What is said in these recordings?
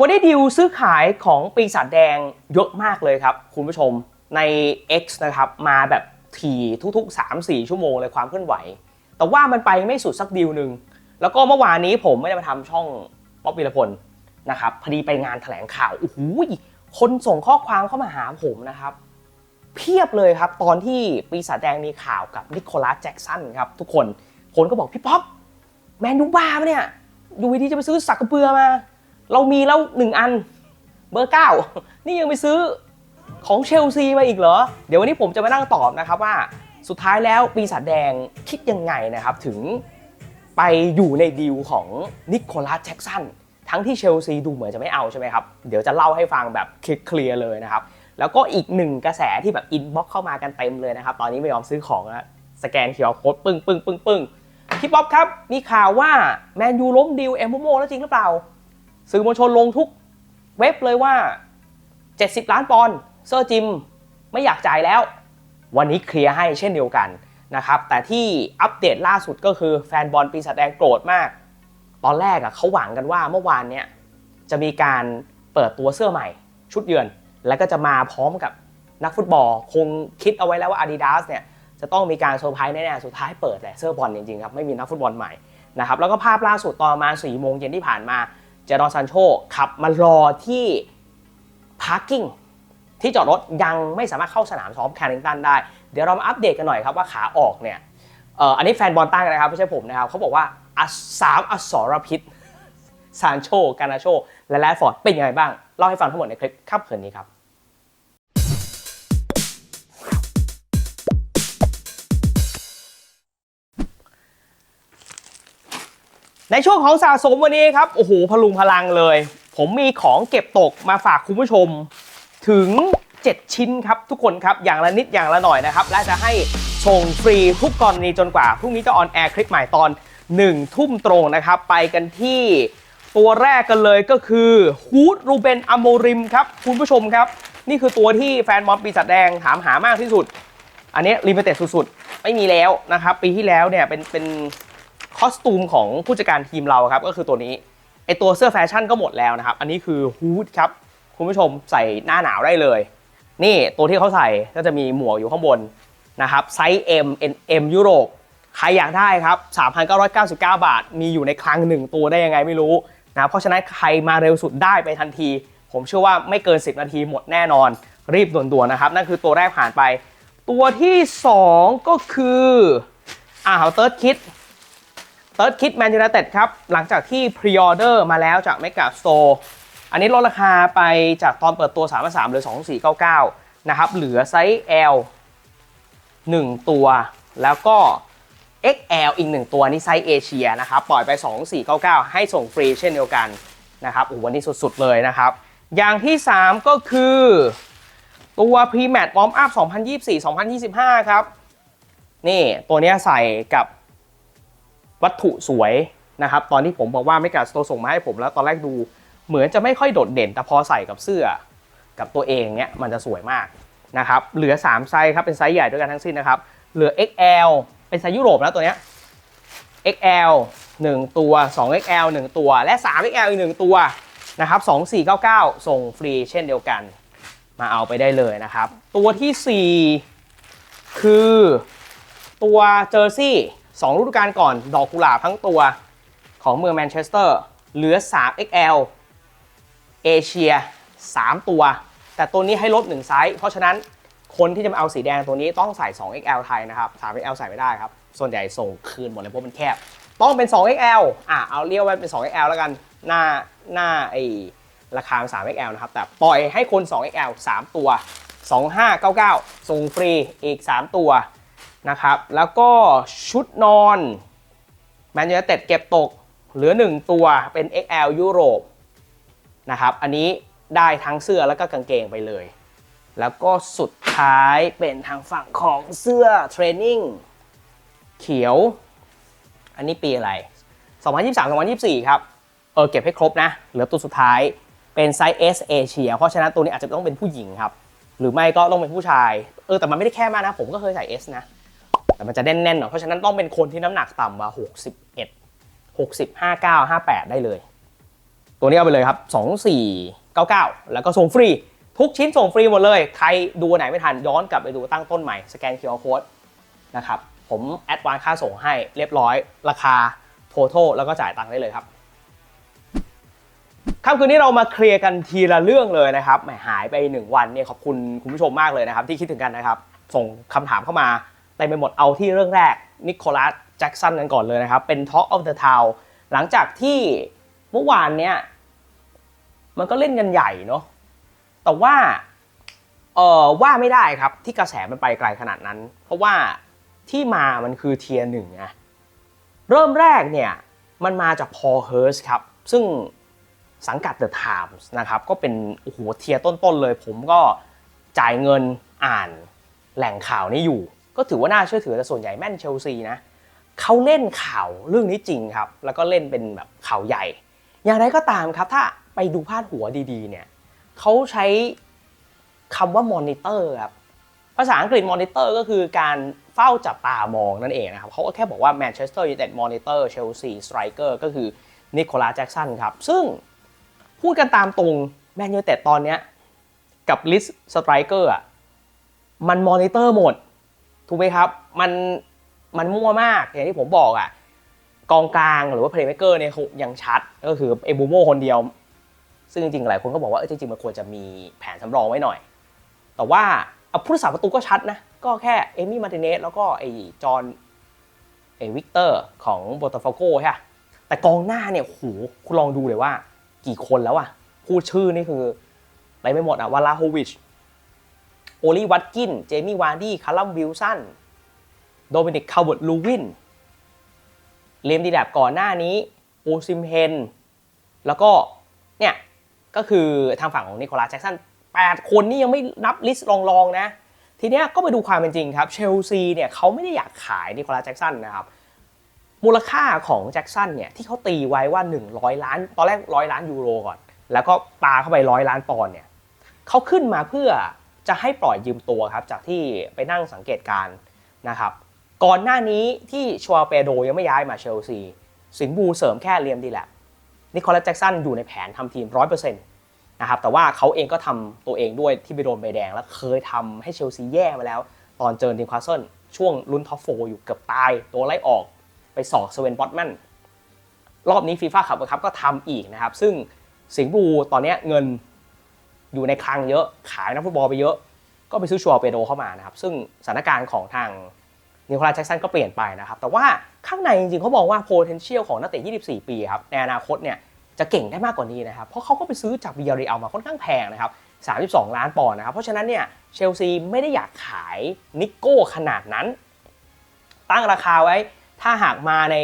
วันนี้ดิวซื้อขายของปีศาจแดงเยอะมากเลยครับ คุณผู้ชมใน X นะครับมาแบบถี่ทุก ๆ 3-4 ชั่วโมงเลยความเคลื่อนไหว แต่ว่ามันไปไม่สุดสักดิวหนึ่งแล้วก็เมื่อวานนี้ผมไม่ได้มาทำช่องป๊อปวิรพลนะครับพอดีไปงานแถลงข่าวโอ้โหคนส่งข้อความเข้ามาหาผมนะครับ เพียบเลยครับ ตอนที่ปีศาจแดงมีข่าวกับนิโคลัสแจ็กสันครับ ทุกคนคนก็บอกพี่ป๊อปแมนยูบ้าปะเนี่ยอยู่ดีจะไปซื้อสักกระเบือมา เรามีแล้วหนึ่งอันเบอร์เก้านี่ยังไปซื้อของเชลซีมาอีกเหรอ เดี๋ยววันนี้ผมจะมานั่งตอบนะครับว่าสุดท้ายแล้วปีศาจแดงคิดยังไงนะครับ ถึงไปอยู่ในดีลของนิโคลัสแจ็กสันทั้งที่เชลซีดูเหมือนจะไม่เอาใช่ไหมครับ เดี๋ยวจะเล่าให้ฟังแบบเคลียร์เลยนะครับ แล้วก็อีกหนึ่งกระแสที่แบบอินบ็อกเข้ามากันเต็มเลยนะครับ ตอนนี้ไม่ยอมซื้อของแล้วสแกนเคียวโค้ดปึ้งปึ้งปึ้งปึ้งพี่ป๊อปครับ มีข่าวว่าแมนยูล้มดีลเอ็มโมโมแล้วจริงหรือเปล่า สื่อมวลชนลงทุกเว็บเลยว่า 70 ล้านปอนด์เซอร์จิมไม่อยากจ่ายแล้ว วันนี้เคลียร์ให้เช่นเดียวกันนะครับ แต่ที่อัปเดตล่าสุดก็คือแฟนบอลปีศาจแดงโกรธมาก ตอนแรกอะเขาหวังกันว่าเมื่อวานเนี้ยจะมีการเปิดตัวเสื้อใหม่ ชุดเยือน แล้วก็จะมาพร้อมกับนักฟุตบอล คงคิดเอาไว้แล้วว่า Adidas เนี่ยจะต้องมีการเซอร์ไพรส์แน่ๆ สุดท้ายเปิดแหละเสื้อบอลจริงๆครับ ไม่มีนักฟุตบอลใหม่นะครับ แล้วก็ภาพล่าสุดตอนมาณ4โมงเย็นที่ผ่านมา เจดอนซานโชขับมารอที่พาร์กิ่งที่จอดรถยังไม่สามารถเข้าสนามซ้อมแคริงตันได้ เดี๋ยวเรามาอัปเดตกันหน่อยครับว่าขาออกเนี่ยเอ่ออันนี้แฟนบอลตั้งนะครับไม่ใช่ผมนะครับเขาบอกว่าอะสามอสรพิษซานโชกานาโช และแรดฟอร์ดเป็นยังไงบ้าง เล่าให้ฟังทั้งหมดในคลิปค่ำคืนนี้ครับ ในช่วงของสะสมวันนี้ครับโอ้โหพลุงพลังเลย ผมมีของเก็บตกมาฝากคุณผู้ชม ถึง 7 ชิ้นครับทุกคนครับอย่างละนิดอย่างละหน่อยนะครับ และจะให้ส่งฟรีทุกกรณีจนกว่าพรุ่งนี้จะออนแอร์คลิปใหม่ตอน 1 ทุ่มตรงนะครับ ไปกันที่ตัวแรกกันเลยก็คือฮูดรูเบนอโมริมครับคุณผู้ชมครับ นี่คือตัวที่แฟนบอลปีศาจแดงถามหามากที่สุด อันนี้ลิมิเต็ดสุดๆ ไม่มีแล้วนะครับ ปีที่แล้วเนี่ยเป็นเป็น คอสตูมของผู้จัดการทีมเราครับก็คือตัวนี้ไอตัวเสื้อแฟชั่นก็หมดแล้วนะครับ อันนี้คือฮูดครับ คุณผู้ชมใส่หน้าหนาวได้เลย นี่ตัวที่เขาใส่ก็จะมีหมวกอยู่ข้างบนนะครับไซส์ M N M ยุโรปใครอยากได้ครับ 3,999 บาท มีอยู่ในคลังหนึ่งตัวได้ยังไงไม่รู้นะเพราะฉะนั้นใครมาเร็วสุดได้ไปทันที ผมเชื่อว่าไม่เกิน 10 นาทีหมดแน่นอน รีบด่วนๆนะครับ นั่นคือตัวแรกผ่านไป ตัวที่ 2 ก็คืออ่าเติร์ดคิด เติร์ดคิดแมนยู i นเต็ดครับ หลังจากที่พรีออเดอร์มาแล้วจาก m e g a Store อันนี้ลดราคาไปจากตอนเปิดตัว 3 3หรือ 2499 นะครับ เหลือไซส์ L 1 ตัว แล้วก็ XL อีก 1 ตัวนี่ไซส์เอเชียนะครับ ปล่อยไป 2499 ให้ส่งฟรีเช่นเดียวกันนะครับโอ้วันนี้สุดๆเลยนะครับ อย่างที่ 3 ก็คือ ตัว Pre-Match Warm Up 2024-2025 ครับ นี่ตัวนี้ใส่กับ วัตถุสวยนะครับ ตอนที่ผมบอกว่าไม่กาสโตส่งมาให้ผมแล้วตอนแรกดู เหมือนจะไม่ค่อยโดดเด่น แต่พอใส่กับเสื้อกับตัวเองเนี้ยมันจะสวยมากนะครับ เหลือ 3 ไซส์ครับ เป็นไซส์ใหญ่ด้วยกันทั้งสิ้นนะครับ เหลือ XL เป็นไซส์ยุโรปแล้วตัวเนี้ย XL 1 ตัว 2XL 1 ตัว และ 3XL อีก 1 ตัวนะครับ 2499 ส่งฟรีเช่นเดียวกัน มาเอาไปได้เลยนะครับ ตัวทีสี่4 คือตัวเจอร์ซี่ สองฤดูกาลก่อนดอกกุหลาบทั้งตัวของเมืองแมนเชสเตอร์เหลือ 3XL เอเชีย 3 ตัว แต่ตัวนี้ให้ลด1ไซส์ เพราะฉะนั้นคนที่จะมาเอาสีแดงตัวนี้ต้องใส่ 2XL ไทยนะครับ 3XL ใส่ไม่ได้ครับ ส่วนใหญ่ส่งคืนหมดเลยเพราะมันแคบ ต้องเป็น 2XL อะเอาเรียกว่าเป็น 2XL แล้วกัน หน้าหน้าไอราคา 3XL นะครับ แต่ปล่อยให้คน 2XL 3 ตัว 2599 ส่งฟรีอีก 3 ตัว นะครับ แล้วก็ชุดนอนแมนยูเต็ดเก็บตกเหลือ 1 ตัวเป็น XL ยุโรปนะครับ อันนี้ได้ทั้งเสื้อแล้วก็กางเกงไปเลย แล้วก็สุดท้ายเป็นทางฝั่งของเสื้อเทรนนิ่งเขียว อันนี้ปีอะไร 2023-2024 ครับ เออเก็บให้ครบนะ เหลือตัวสุดท้ายเป็นไซส์ S เอเชีย เพราะฉะนั้นตัวนี้อาจจะต้องเป็นผู้หญิงครับ หรือไม่ก็ต้องเป็นผู้ชาย เออแต่มันไม่ได้แค่มากนะ ผมก็เคยใส่ S นะ แต่มันจะแน่นๆหน่อยเพราะฉะนั้นต้องเป็นคนที่น้ำหนักต่ำกว่า61 60 59 58 ได้เลย ตัวนี้เอาไปเลยครับ 2499 แล้วก็ส่งฟรี ทุกชิ้นส่งฟรีหมดเลย ใครดูไหนไม่ทันย้อนกลับไปดูตั้งต้นใหม่สแกน QR Code นะครับ ผมแอดวานค่าส่งให้เรียบร้อย ราคา total แล้วก็จ่ายตังค์ได้เลยครับค่ำคืนนี้เรามาเคลียร์กันทีละเรื่องเลยนะครับหมหายไป 1 วันเนี่ยขอบคุณคุณผู้ชมมากเลยนะครับ ที่คิดถึงกันนะครับ ส่งคำถามเข้ามา เต็มไปหมดเอาที่เรื่องแรกนิโคลัสแจ็กสันกันก่อนเลยนะครับ เป็น Talk of the Town หลังจากที่เมื่อวานเนี่ยมันก็เล่นกันใหญ่เนาะแต่ว่าเออว่าไม่ได้ครับที่กระแสมันไปไกลขนาดนั้น เพราะว่าที่มามันคือเทียร์หนึ่งไงเริ่มแรกเนี่ยมันมาจากพอเฮิร์สครับ ซึ่งสังกัด The Times นะครับ ก็เป็นโอ้โหเทียร์ต้นๆเลย ผมก็จ่ายเงินอ่านแหล่งข่าวนี้อยู่ ก็ถือว่าน่าเชื่อถือแต่ส่วนใหญ่แม่นเชลซีนะเขาเล่นข่าวเรื่องนี้จริงครับ แล้วก็เล่นเป็นแบบข่าวใหญ่ อย่างไรก็ตามครับถ้าไปดูพาดหัวดีๆเนี่ยเขาใช้คำว่ามอนิเตอร์ครับภาษาอังกฤษมอนิเตอร์ก็คือการเฝ้าจับตามองนั่นเองนะครับเขาก็แค่บอกว่าแมนเชสเตอร์ยูไนเต็ดมอนิเตอร์เชลซีสไตรเกอร์ก็คือนิโคลัสแจ็กสันครับ ซึ่งพูดกันตามตรงแมนยูแต่ตอนเนี้ยกับลิสสไตรเกอร์อะมันมอนิเตอร์หมด ถูกไหมครับ มันมันมั่วมากอย่างที่ผมบอกอะกองกลางหรือว่าเพลย์เมเกอร์เนี่ยเขายังชัดก็คือเอบูโมคนเดียว ซึ่งจริงๆหลายคนก็บอกว่าจริงๆมันควรจะมีแผนสำรองไว้หน่อย แต่ว่าเอาผู้รักษาประตูก็ชัดนะ ก็แค่เอมี่มาร์ติเนสแล้วก็ไอ้จอห์นไอ้วิกเตอร์ของโบตาฟาโกใช่ปะแต่กองหน้าเนี่ยโหคุณลองดูเลยว่า กี่คนแล้วอะพูดชื่อนี่คืออะไรไม่หมดอะวาลาโฮวิช โอลีวัตกิน เจมี่วาร์ดี้คาร์ลัมวิลสัน โดมินิกคาร์เวิร์ดลูวิน เลมดีแดบก่อนหน้านี้โอซิมเฮน แล้วก็เนี่ยก็คือทางฝั่งของนิโคลัสแจ็กสัน8 คนนี่ยังไม่นับลิสต์รองๆนะ ทีเนี้ยก็ไปดูความเป็นจริงครับ เชลซีเนี่ยเขาไม่ได้อยากขายนิโคลัสแจ็กสันนะครับ มูลค่าของแจ็คสันเนี่ยที่เขาตีไว้ว่า 100 ล้าน ตอนแรก 100 ล้านยูโรก่อน แล้วก็ปาเข้าไปร้อยล้านปอนด์เนี่ยเขาขึ้นมาเพื่อ จะให้ปล่อยยืมตัวครับจากที่ไปนั่งสังเกตการนะครับก่อนหน้านี้ที่ชัวเปโดยังไม่ย้ายมาเชลซี สิงบูเสริมแค่เลียมดีแลบนิโคลัสแจ็กสันอยู่ในแผนทำทีม100%นต์นะครับแต่ว่าเขาเองก็ทำตัวเองด้วยที่ไปโดนใบแดง แล้วเคยทำให้เชลซีแย่มาแล้ว ตอนเจอทีมคาสเซิลช่วงลุ้นท็อปโฟอยู่เกือบตาย ตัวไล่ออกไปสอกสเวนบอตแมนรอบนี้ฟีฟ่าขับครับก็ทำอีกนะครับ ซึ่งสิงบูตอนนี้เงิน อยู่ในคลังเยอะขายนักฟุตบอลไปเยอะ ก็ไปซื้อชัวเปโดเข้ามานะครับ ซึ่งสถานการณ์ของทางนิโคลัสแจ็กสันก็เปลี่ยนไปนะครับ แต่ว่าข้างในจริงๆเขาบอกว่า potential ของนักเตะ 24 ปีครับในอนาคตเนี่ยจะเก่งได้มากกว่านี้นะครับ เพราะเขาก็ไปซื้อจากวิยาเรอัลมาค่อนข้างแพงนะครับ 32 ล้านปอนด์นะครับ เพราะฉะนั้นเนี่ยเชลซีไม่ได้อยากขายนิโก้ขนาดนั้น ตั้งราคาไว้ ถ้าหากมาใน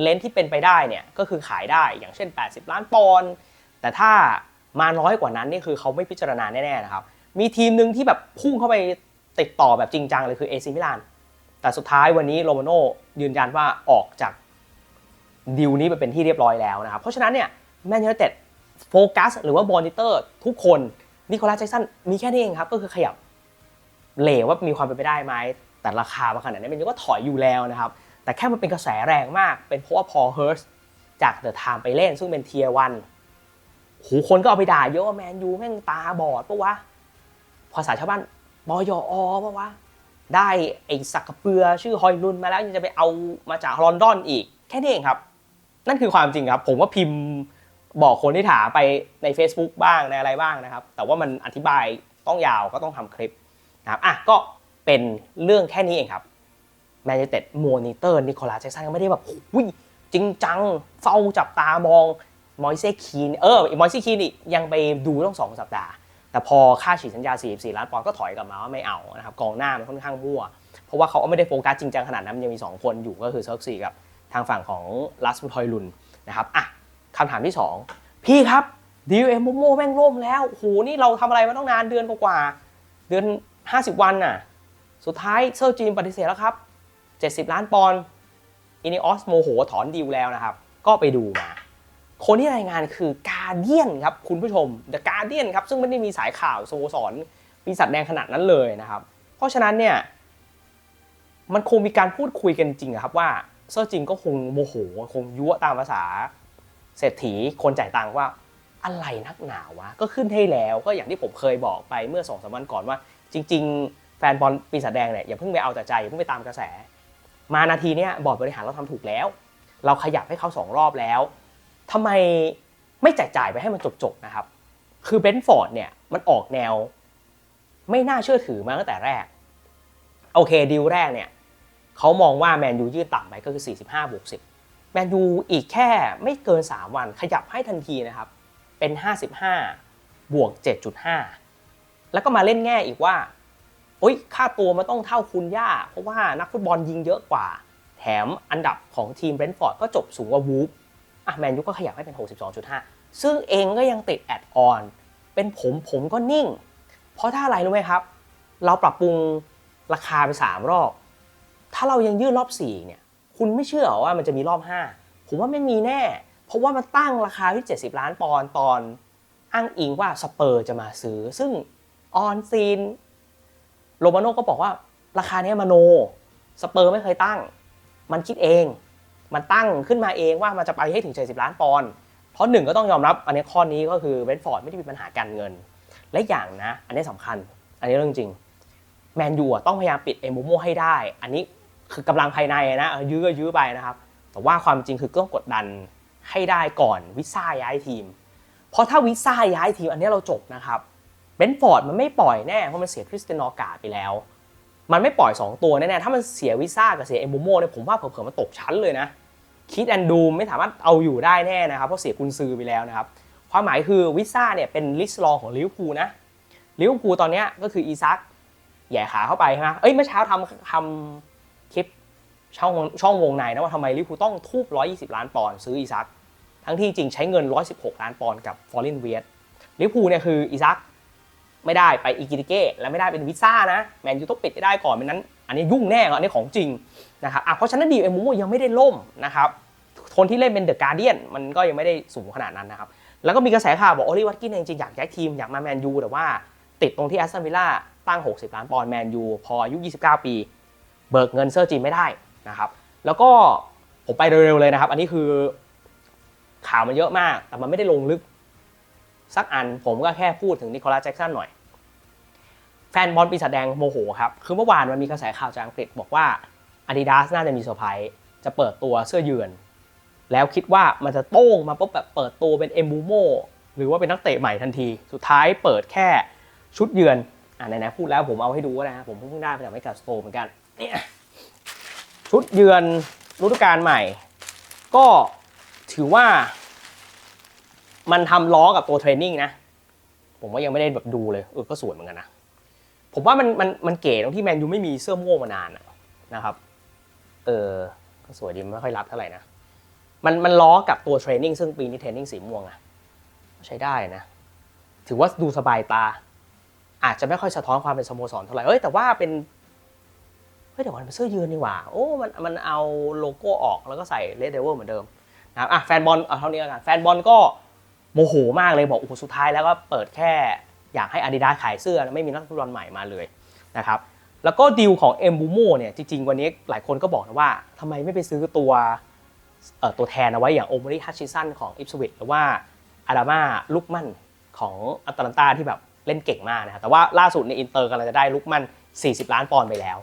เลนที่เป็นไปได้เนี่ยก็คือขายได้อย่างเช่น 80 ล้านปอนด์แต่ถ้า มาน้อยกว่านั้นนี่คือเขาไม่พิจารณาแน่ๆนะครับ มีทีมหนึ่งที่แบบพุ่งเข้าไปติดต่อแบบจริงจังเลยคือเอซิมิลาน แต่สุดท้ายวันนี้โรมาโน่ยืนยันว่าออกจากดีลนี้ไปเป็นที่เรียบร้อยแล้วนะครับ เพราะฉะนั้นเนี่ยแมนยูไนเต็ดโฟกัสหรือว่าบอนิเตอร์ทุกคนนิโคลัสแจ็กสันมีแค่นี้เองครับ ก็คือขยับเหลวว่ามีความเป็นไปได้ไหม แต่ราคามาขนาดนี้มันก็ถอยอยู่แล้วนะครับ แต่แค่มันเป็นกระแสแรงมาก เป็นเพราะว่าพอเฮิร์สจากเดอะไทม์ไปเล่น ซึ่งเป็นเทียร์วัน หคนก็เอาไปด่าเยอะว่าแมนยูแม่งตาบอดปะวะภาษาชาวบ้านบอยออปะวะได้ไอ้สักกระเปือชื่อฮอยลุนมาแล้วยังจะไปเอามาจากลอนดอนอีก แค่นี้เองครับ นั่นคือความจริงครับ ผมก็พิมพ์บอกคนที่ถามไปใน Facebook บ้างในอะไรบ้างนะครับ แต่ว่ามันอธิบายต้องยาวก็ต้องทำคลิปนะครับอะก็เป็นเรื่องแค่นี้เองครับแมนยูเต็ดมอนิเตอร์นิโคลัสแจ็กสันก็ไม่ได้แบบอุ้ยจริงจังเฝ้าจับตามอง มอยเซคีนเออมอยเซคีนนี่ยังไปดูต้องสองสัปดาห์ แต่พอค่าฉีดสัญญา 44 ล้านปอนด์ก็ถอยกลับมาว่าไม่เอานะครับกองหน้ามันค่อนข้างมั่วเพราะว่าเขาไม่ได้โฟกัสจริงจังขนาดนั้นยังมี 2 คนอยู่ก็คือเซิร์กซีกับทางฝั่งของลัสมุทอยลุนนะครับอะคำถามที่ 2 พี่ครับดีเอ็มโมโมแม่งล่มแล้วโหนี่เราทำอะไรมาต้องนานเดือนกว่าเดือน 50 วันน่ะสุดท้ายเซอร์จีนปฏิเสธแล้วครับ 70 ล้านปอนด์อินิออสโมโหถอนดีลแล้วนะครับ ก็ไปดูมา คนที่รายงานคือกาเดียนครับคุณผู้ชม The Guardian ครับซึ่งไม่ได้มีสายข่าวสโมสรปีศาจแดงขนาดนั้นเลยนะครับ เพราะฉะนั้นเนี่ยมันคงมีการพูดคุยกันจริงครับว่าเซอร์จินก็คงโมโหคงยั่วตามภาษาเศรษฐีคนจ่ายตังค์ว่าอะไรนักหนาวะก็ขึ้นให้แล้วก็อย่างที่ผมเคยบอกไปเมื่อสองสามวันก่อนว่า จริง ๆ แฟนบอลปีศาจแดงเนี่ยอย่าเพิ่งไปเอาแต่ใจอย่าเพิ่งไปตามกระแส มานาทีเนี้ยบอร์ดบริหารเราทำถูกแล้ว เราขยับให้เขาสองรอบแล้ว ทำไมไม่แจกจ่ายไปให้มันจบๆนะครับ คือเบนฟอร์ดเนี่ยมันออกแนว ไม่น่าเชื่อถือมาตั้งแต่แรก โอเคดีลแรกเนี่ยเขามองว่าแมนยูยืดต่ำไปก็คือ 45บวก10แมนยูอีกแค่ไม่เกิน 3 วันขยับให้ทันทีนะครับ เป็น 55 บวก 7.5 แล้วก็มาเล่นแง่อีกว่าโอ๊ยค่าตัวมันต้องเท่าคุณย่า เพราะว่านักฟุตบอลยิงเยอะกว่า แถมอันดับของทีมเบรนท์ฟอร์ดก็จบสูงกว่าวูฟ แมนยูก็ขยับให้เป็น 62.5 ซึ่งเองก็ยังติดแอดออน เป็นผมผมก็นิ่ง เพราะถ้าอะไรรู้ไหมครับ เราปรับปรุงราคาไป 3 รอบ ถ้าเรายังยื่นรอบ 4 เนี่ย คุณไม่เชื่อหรอว่ามันจะมีรอบ 5 ผมว่าไม่มีแน่ เพราะว่ามันตั้งราคาที่ 70 ล้านปอนด์ตอนอ้างอิงว่าสเปอร์จะมาซื้อ ซึ่งออนซีนโรมาโน่ก็บอกว่าราคาเนี้ยมโน สเปอร์ไม่เคยตั้ง มันคิดเอง มันตั้งขึ้นมาเองว่ามันจะไปให้ถึง 70 ล้านปอนด์เพราะหนึ่งก็ต้องยอมรับอันนี้ข้อนี้ก็คือเบนท์ฟอร์ดไม่ได้มีปัญหาการเงิน และอย่างนะ อันนี้สำคัญ อันนี้เรื่องจริงแมนยูต้องพยายามปิดเอมโมโมให้ได้ อันนี้คือกำลังภายในนะยื้อก็ยื้อไปนะครับ แต่ว่าความจริงคือต้องกดดันให้ได้ก่อนวิซ่าย้ายทีม เพราะถ้าวิซ่าย้ายทีมอันนี้เราจบนะครับเบนท์ฟอร์ดมันไม่ปล่อยแน่เพราะมันเสียคริสเตนอกาไปแล้ว มันไม่ปล่อย 2 ตัวแน่ๆถ้ามันเสียวิซ่ากับเสียเอมโมโมเนี่ยผมว่าเผลอๆมันตกชั้นเลยนะ คิดแอนดูไม่สามารถเอาอยู่ได้แน่นะครับ เพราะเสียกุนซือไปแล้วนะครับ ความหมายคือวิซ่าเนี่ยเป็นลิสต์รองของลิเวอร์พูลนะลิเวอร์พูลตอนนี้ก็คืออีซักแหย่ขาเข้าไปใช่ไหมเอ้ยเมื่อเช้าทำทำคลิปช่องช่องวงในนะว่าทำไมลิเวอร์พูลต้องทุบ120 ล้านปอนด์ซื้ออีซักทั้งที่จริงใช้เงิน 116 ล้านปอนด์กับฟอร์เรนเวียลิเวอร์พูลเนี่ยคืออีซักไม่ได้ไปอีกิติเก้และไม่ได้เป็นวิซ่านะแมนยูต้องปิดได้ก่อนไม่นั้น อันนี้ยุ่งแน่อันนี้ของจริงนะครับเพราะฉะนั้นดีเอ็มมูยังไม่ได้ล่มนะครับคนที่เล่นเป็นเดอะการเดียนมันก็ยังไม่ได้สูงขนาดนั้นนะครับ แล้วก็มีกระแสข่าวบอกโอลิวัตกินเองจริงอยากย้ายทีมอยากมาแมนยูแต่ว่าติดตรงที่แอสตันวิลล่าตั้ง 60 ล้านปอนด์แมนยูพออายุ 29 ปี เบิกเงินเซอร์จีนไม่ได้นะครับ แล้วก็ผมไปเร็วๆเลยนะครับ อันนี้คือข่าวมันเยอะมาก แต่มันไม่ได้ลงลึก สักอันผมก็แค่พูดถึงนิโคลัสแจ็กสันหน่อย แฟนบอลปีศาจแดงโมโหครับ คือเมื่อวานมันมีกระแสข่าวจากอังกฤษบอกว่า Adidas น่าจะมีเซอร์ไพรส์จะเปิดตัวเสื้อเยือน แล้วคิดว่ามันจะโต้งมาปุ๊บแบบเปิดตัวเป็นเอมบูโมหรือว่าเป็นนักเตะใหม่ทันที สุดท้ายเปิดแค่ชุดเยือน อ่าไหนๆพูดแล้วผมเอาให้ดูนะผมเพิ่งได้มาจากไมกัสโตเหมือนกันเนี่ยชุดเยือนฤดูกาลใหม่ ก็ถือว่า มันทำล้อกับตัวเทรนนิ่งนะ ผมว่ายังไม่ได้แบบดูเลยเออก็สวยเหมือนกันนะ ผมว่ามันมันมันเก๋ตรงที่แมนยูไม่มีเสื้อม่วงมานานนะครับ เออก็สวยดีไม่ค่อยรับเท่าไหร่นะ มันมันล้อกับตัวเทรนนิ่งซึ่งปีนี้เทรนนิ่งสีม่วงอะใช้ได้นะ ถือว่าดูสบายตา อาจจะไม่ค่อยสะท้อนความเป็นสโมสรเท่าไหร่เอ้ยแต่ว่าเป็นเฮ้ยแต่ว่ามันเป็นเสื้อยืนนี่หว่า โอ้มันมันเอาโลโก้ออกแล้วก็ใส่เลดเดเวอร์เหมือนเดิมนะครับอะแฟนบอลเอาเท่านี้แล้วกันแฟนบอลก็โมโหมากเลยบอกโอ้โหสุดท้ายแล้วก็เปิดแค่ อยากให้ Adidas ขายเสื้อแล้วไม่มีนักฟุตบอลใหม่มาเลยนะครับแล้วก็ดีลของเอ็มบูโมเนี่ยจริงๆ วันนี้หลายคนก็บอกนะว่าทำไมไม่ไปซื้อตัวตัวแทนเอาไว้อย่างโอมริฮัชชิสันของอิปสวิตหรือว่าอาดามาลุกมันของอัตแลนตาที่แบบเล่นเก่งมากนะครับแต่ว่าล่าสุดในอินเตอร์กำลังจะได้ลุกมัน40 ล้านปอนด์ไปแล้ว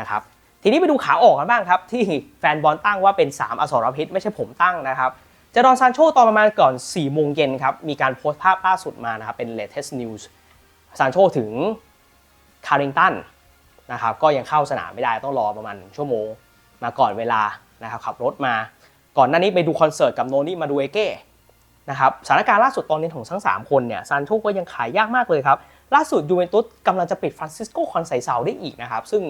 นะครับทีนี้ไปดูขาออกกันบ้างครับ ที่แฟนบอลตั้งว่าเป็น 3 อสรพิษไม่ใช่ผมตั้งนะครับ จดอนซานโชตอนประมาณก่อน4โมงเย็นครับ มีการโพสต์ภาพล่าสุดมานะครับ เป็น latest news ซานโชถึงคาริงตันนะครับ ก็ยังเข้าสนามไม่ได้ต้องรอประมาณชั่วโมง มาก่อนเวลานะครับขับรถมา ก่อนหน้านี้ไปดูคอนเสิร์ตกับโนนี่มาดูเอเก้นะครับสถานการณ์ล่าสุดตอนนี้ของทั้ง 3 คนเนี่ยซานโชก็ยังขายยากมากเลยครับ ล่าสุดยูเวนตุสกำลังจะปิดฟรานซิสโกคอนไซเซาได้อีกนะครับ ซึ่ง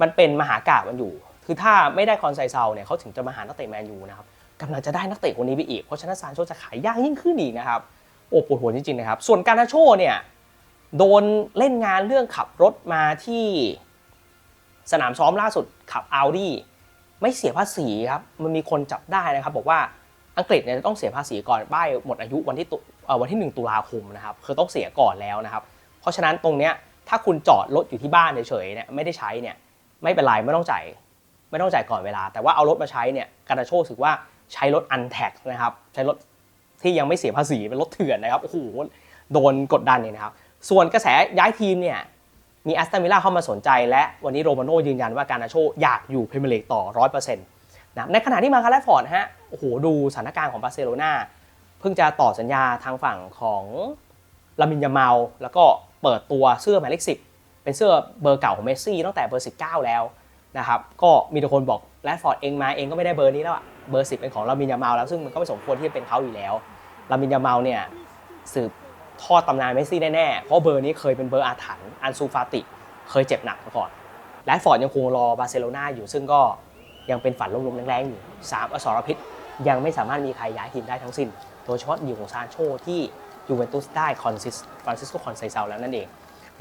มันเป็นมหากาบมันอยู่ คือถ้าไม่ได้คอนไซเซาเนี่ยเขาถึงจะมาหานักเตะแมนยูนะครับ กำลังจะได้นักเตะคนนี้ไปอีก เพราะฉะนั้นซานโชจะขายยากยิ่งขึ้นอีกนะครับ โอ้ปวดหัวจริงๆนะครับ ส่วนการนาโชเนี่ยโดนเล่นงานเรื่องขับรถมาที่สนามซ้อมล่าสุดขับอา u ดี้ไม่เสียภาษีครับ มันมีคนจับได้นะครับ บอกว่าอังกฤษเนี่ยจะต้องเสียภาษีก่อนป้ายหมดอายุวันที่วันที่ 1 ตุลาคมนะครับคือต้องเสียก่อนแล้วนะครับ เพราะฉะนั้นตรงเนี้ยถ้าคุณจอดรถอยู่ที่บ้านเฉยๆเนี่ยไม่ได้ใช้เนี่ยไม่เป็นไรไม่ต้องจ่ายไม่ต้องจ่ายก่อนเวลา แต่ว่าเอารถมาใช้เนี่ยการาโชรู้สึกว่า ใช้รถ untax นะครับใช้รถที่ยังไม่เสียภาษีเป็นรถเถื่อนนะครับโอ้โหโดนกดดันเนี่ยนะครับ ส่วนกระแสย้ายทีมเนี่ยมีแอสตันวิลล่าเข้ามาสนใจ และวันนี้โรมาโน่ยืนยันว่าการนาโชอยากอยู่พรีเมียร์ลีกต่อ 100%นะในขณะที่มาคาร์ลฟอร์ดฮะโอ้โหดูสถานการณ์ของบาร์เซโลนาเพิ่งจะต่อสัญญาทางฝั่งของลามินยามาลแล้วก็เปิดตัวเสื้อหมายเลข10เป็นเสื้อเบอร์เก่าของเมสซี่ตั้งแต่เบอร์ 19 แล้วนะครับก็มีแต่คนบอกแรดฟอร์ดเองมาเองก็ไม่ได้เบอร์นี้แล้วอะ เบอร์10เป็นของลามินยามาลแล้วซึ่งมันก็ไม่สมควรที่จะเป็นเขาอยู่แล้วลามินยามาลเนี่ยสืบทอดตำนานเมสซี่แน่ๆ เพราะเบอร์นี้เคยเป็นเบอร์อาถรรพ์อันซูฟาติ เคยเจ็บหนักมาก่อนแรดฟอร์ดยังคงรอบาร์เซโลนาอยู่ซึ่งก็ยังเป็นฝันลมๆแรงๆอยู่สามอสรพิษ ยังไม่สามารถมีใครย้ายทีมได้ทั้งสิ้น โดยเฉพาะดีลของซานโชที่ยูเวนตุสได้คอนซิสฟรานซิสโกคอนไซเซาแล้วนั่นเอง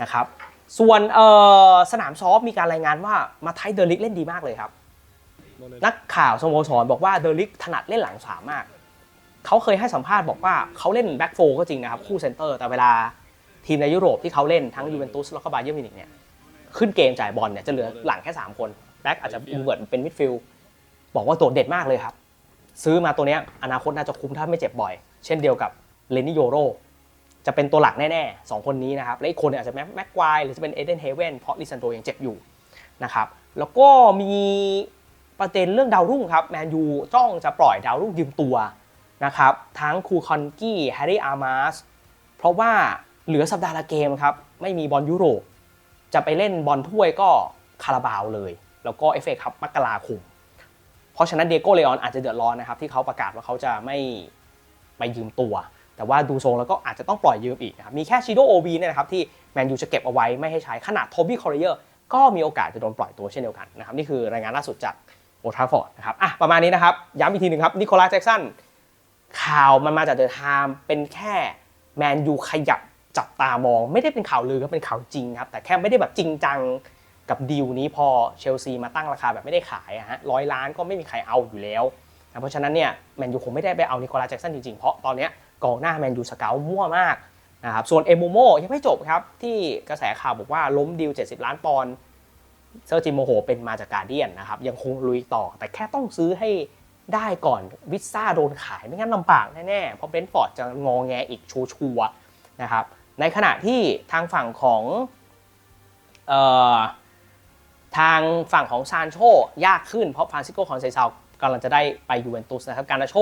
นะครับส่วนสนามซ้อมมีการรายงานว่ามาไทยเดอริกเล่นดีมากเลยครับ นักข่าวสโมสรบอกว่าเดอริกถนัดเล่นหลังสามมาก เขาเคยให้สัมภาษณ์บอกว่าเขาเล่นแบ็กโฟก็จริงนะครับ คู่เซนเตอร์แต่เวลาทีมในยุโรปที่เขาเล่นทั้งยูเวนตุสแล้วก็บาเยิร์นมิวนิกเนี่ยขึ้นเกมจ่ายบอลเนี่ยจะเหลือหลังแค่ 3 คนแบ็กอาจจะอินเวิร์ดเป็นมิดฟิลด์บอกว่าโดดเด่นมากเลยครับ ซื้อมาตัวเนี้ยอนาคตน่าจะคุ้มถ้าไม่เจ็บบ่อย เช่นเดียวกับเลนิโยโรจะเป็นตัวหลักแน่ๆสองคนนี้นะครับ และอีกคนเนี่ยอาจจะแม็กแม็กควายหรือจะเป็นเอเดนเฮเว่นเพราะลิซันโดยังเจ็บอยู่นะครับแล้วก็มี ประเด็นเรื่องดาวรุ่งครับแมนยูจ้องจะปล่อยดาวรุ่งยืมตัวนะครับทั้งคูคอนกี้แฮร์รี่อาร์มาสเพราะว่าเหลือสัปดาห์ละเกมครับไม่มีบอลยุโรป จะไปเล่นบอลถ้วยก็คาราบาวเลย แล้วก็เอฟเอคัพมกราคมเพราะฉะนั้นเดโก้เลออนอาจจะเดือดร้อนนะครับที่เขาประกาศว่าเขาจะไม่ไปยืมตัว แต่ว่าดูทรงแล้วก็อาจจะต้องปล่อยยืมอีกนะครับมีแค่ชิโดโอบีเนี่ยนะครับที่แมนยูจะเก็บเอาไว้ไม่ให้ใช้ขนาดโทบี้คอร์เยร์ก็มีโอกาสจะโดนปล่อยตัวเช่นเดียวกันนะครับนี่คือรายงานล่าสุดจาก โอทราฟอร์ดนะครับอะประมาณนี้นะครับ ย้ำอีกทีหนึ่งครับนิโคลัสแจ็กสันข่าวมันมาจากเดอะไทม์เป็นแค่แมนยูขยับจับตามอง ไม่ได้เป็นข่าวลือครับเป็นข่าวจริงครับ แต่แค่ไม่ได้แบบจริงจังกับดีลนี้พอเชลซีมาตั้งราคาแบบไม่ได้ขายฮะร้อยล้านก็ไม่มีใครเอาอยู่แล้วนะเพราะฉะนั้นเนี่ยแมนยูคงไม่ได้ไปเอานิโคลัสแจ็กสันจริงๆ เพราะตอนนี้กองหน้าแมนยูสเกลมั่วมากนะครับส่วนเอโมโมยังไม่จบครับ ที่กระแสข่าวบอกว่าล้มดีล 70 ล้านปอนด์ เซอร์จิโมโหเป็นมาจากการเดียนนะครับยังคงลุยต่อแต่แค่ต้องซื้อให้ได้ก่อนวิซซ่าโดนขายไม่งั้นลำบากแน่ๆเพราะเบนท์ฟอร์ดจะงองแงอีกชัวร์ๆนะครับในขณะที่ทางฝั่งของเอ่อทางฝั่งของซานโชยากขึ้นเพราะฟรานซิโกคอนเซซาวกำลังจะได้ไปยูเวนตุสนะครับการาโช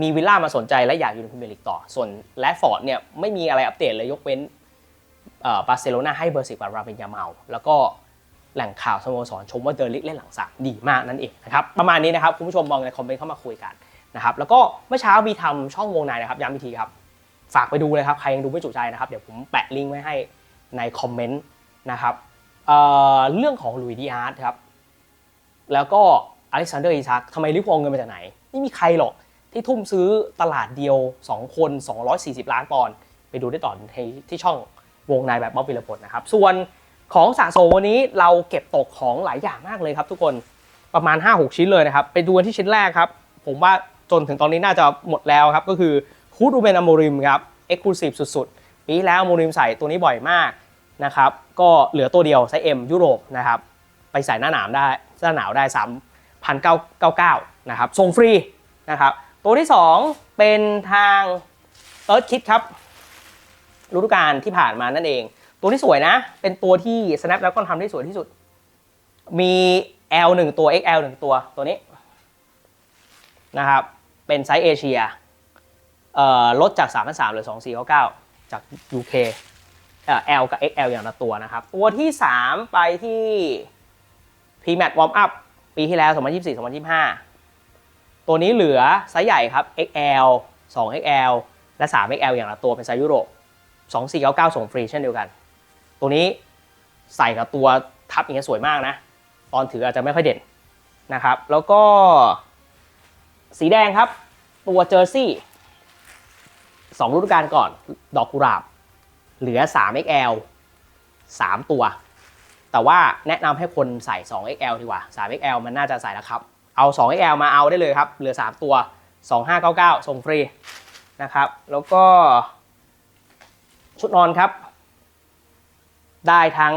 มีวิลล่ามาสนใจและอยากอยู่ในพรีเมียร์ลีกต่อ ส่วนแรดฟอร์ดเนี่ยไม่มีอะไรอัปเดตเลยยกเว้นเอ่อบาร์เซโลนาให้เบอร์สิบกับราเบนยาเมาแล้วก็ แหล่งข่าวสโมสรชมว่าเดอริกเล่นหลังสามดีมากนั่นเองนะครับประมาณนี้นะครับคุณผู้ชมมองในคอมเมนต์เข้ามาคุยกันนะครับแล้วก็เมื่อเช้ามีทำช่องวงในนะครับย้ำอีกทีครับฝากไปดูเลยครับใครยังดูไม่จุใจนะครับเดี๋ยวผมแปะลิงก์ไว้ให้ในคอมเมนต์นะครับเเรื่องของลุยดีอาร์ตครับแล้วก็อเล็กซานเดอร์อีซักทำไมลิเวอร์พูลเอาเงินมาจากไหน ไม่มีใครหรอกที่ทุ่มซื้อตลาดเดียว 2 คน 240 ล้านปอนด์ไปดูได้ต่อที่ที่ช่องวงในแบบบ๊อบวิลพลนะครับส่วน ของสะสมวันนี้เราเก็บตกของหลายอย่างมากเลยครับ ทุกคนประมาณ 5-6 ชิ้นเลยนะครับไปดูกันที่ชิ้นแรกครับ ผมว่าจนถึงตอนนี้น่าจะหมดแล้วครับ ก็คือฮูดูเบนอโมริมครับเอ็กซ์คลูซีฟสุดๆ ปีแล้วอโมริมใส่ตัวนี้บ่อยมากนะครับก็เหลือตัวเดียวไซส์ M ยุโรปนะครับไปใส่หน้าหนาวได้หน้าหนาวได้ 3,999นะครับส่งฟรีนะครับตัวที่ 2 เป็นทางเอิร์ธคิดครับฤดูกาลที่ผ่านมานั่นเอง ตัวที่สวยนะ เป็นตัวที่ Snap แล้วก็ทำได้สวยที่สุด มี L 1ตัว XL 1ตัว ตัวนี้นะครับ เป็นไซส์เอเชียลดจาก 3 3หลือ 2,499 จาก UK เอ่อ L กับ XL อย่างละตัวนะครับ ตัวที่ 3 ไปที่ PMAT Warm Up ปีที่แล้ว 2024-2025 ตัวนี้เหลือไซส์ใหญ่ครับ XL 2XL และ 3XL อย่างละตัวเป็นไซส์ยุโรป 2499 ส่งฟรีเช่นเดียวกัน ตัวนี้ใส่กับตัวทับอย่างเงี้ยสวยมากนะ ตอนถืออาจจะไม่ค่อยเด่นนะครับ แล้วก็สีแดงครับ ตัวเจอร์ซี่สองฤดูกาลก่อน ดอกกุหลาบ เหลือ 3XL 3 ตัว แต่ว่าแนะนำให้คนใส่ 2XL ดีกว่า 3XL มันน่าจะใส่แล้วครับ เอา 2XL มาเอาได้เลยครับ เหลือ 3 ตัว 2599 ส่งฟรีนะครับ แล้วก็ชุดนอนครับ ได้ทั้ง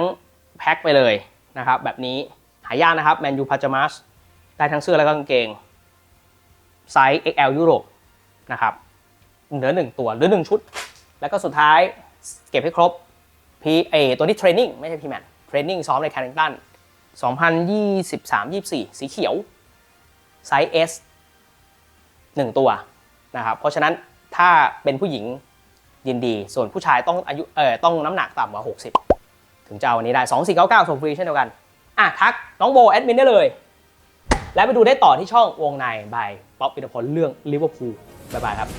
แพ็คไปเลยนะครับแบบนี้หายากนะครับแมนยูพาจามัสได้ทั้งเสื้อและก็กางเกงไซส์ XL ยุโรปนะครับเหลือหนึ่งตัวหลือหนึ่งชุด แล้วก็สุดท้ายเก็บให้ครบ P เอตัวนี้เทรนนิ่งไม่ใช่ P แมนเทรนนิ่งซ้อมในแคริงตัน2023-24 สีเขียว ไซส์ S 1 ตัวนะครับเพราะฉะนั้นถ้าเป็นผู้หญิงยินดี ส่วนผู้ชายต้องอายุเอ่อต้องน้ำหนักต่ำกว่า 60 ถึงจะเอาวันนี้ได้ 2499ส่งฟรีเช่นเดียวกัน อะทักน้องโบแอดมินได้เลย แล้วไปดูได้ต่อที่ช่องวงในบายป๊อปปิตพลเรื่องลิเวอร์พูลบายบายครับ